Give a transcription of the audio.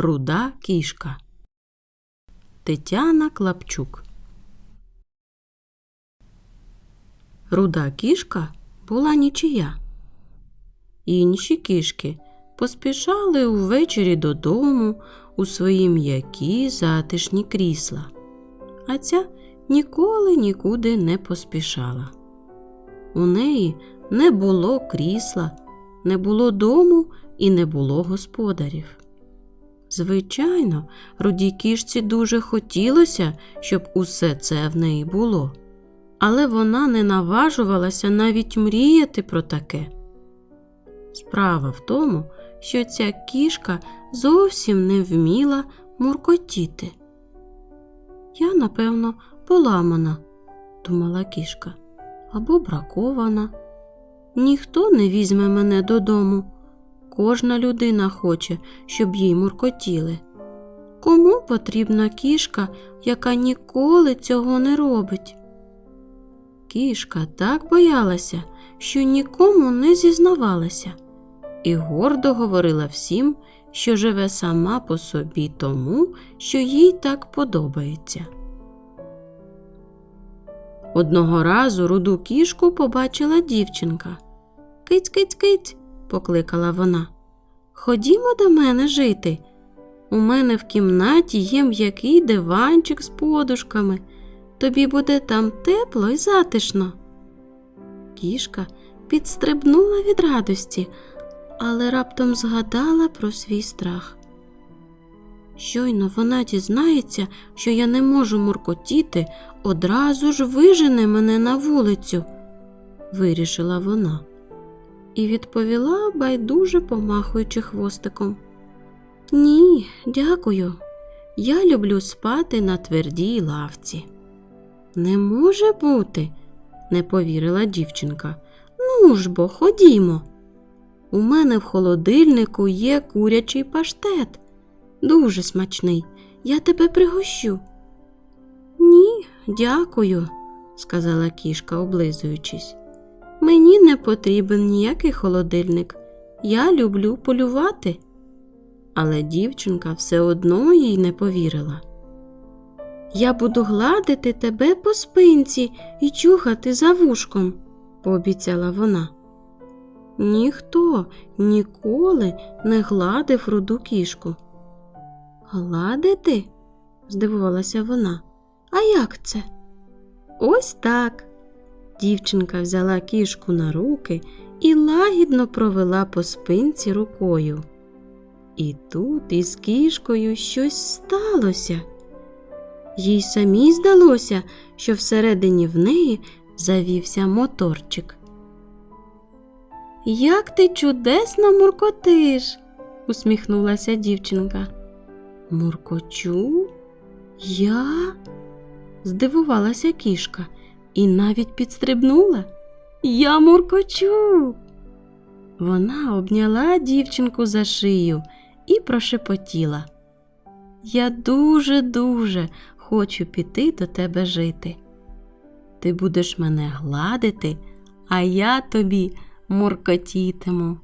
Руда кішка. Тетяна Клапчук. Руда кішка була нічия. Інші кішки поспішали увечері додому у свої м'які затишні крісла, а ця ніколи нікуди не поспішала. У неї не було крісла, не було дому і не було господарів. Звичайно, рудій кішці дуже хотілося, щоб усе це в неї було, але вона не наважувалася навіть мріяти про таке. Справа в тому, що ця кішка зовсім не вміла муркотіти. Я, напевно, поламана, думала кішка, або бракована. Ніхто не візьме мене додому. Кожна людина хоче, щоб їй муркотіли. Кому потрібна кішка, яка ніколи цього не робить? Кішка так боялася, що нікому не зізнавалася, і гордо говорила всім, що живе сама по собі тому, що їй так подобається. Одного разу руду кішку побачила дівчинка. Киць, киць, киць, покликала вона. Ходімо до мене жити. У мене в кімнаті є м'який диванчик з подушками. Тобі буде там тепло і затишно. Кішка підстрибнула від радості, але раптом згадала про свій страх. Щойно вона дізнається, що я не можу муркотіти, одразу ж вижене мене на вулицю, вирішила вона і відповіла, байдуже помахуючи хвостиком. Ні, дякую. Я люблю спати на твердій лавці. Не може бути, не повірила дівчинка. Ну ж бо, ходімо. У мене в холодильнику є курячий паштет. Дуже смачний. Я тебе пригощу. Ні, дякую, сказала кішка, облизуючись. Мені не потрібен ніякий холодильник. Я люблю полювати. Але дівчинка все одно їй не повірила. Я буду гладити тебе по спинці і чухати за вушком, пообіцяла вона. Ніхто ніколи не гладив руду кішку. Гладити? здивувалася вона. А як це? Ось так. Дівчинка взяла кішку на руки і лагідно провела по спинці рукою. І тут із кішкою щось сталося. Їй самій здалося, що всередині в неї завівся моторчик. Як ти чудесно муркотиш, усміхнулася дівчинка. Муркочу? Я? здивувалася кішка і навіть підстрибнула. Я муркочу. Вона обняла дівчинку за шию і прошепотіла. Я дуже-дуже хочу піти до тебе жити. Ти будеш мене гладити, а я тобі муркотітиму.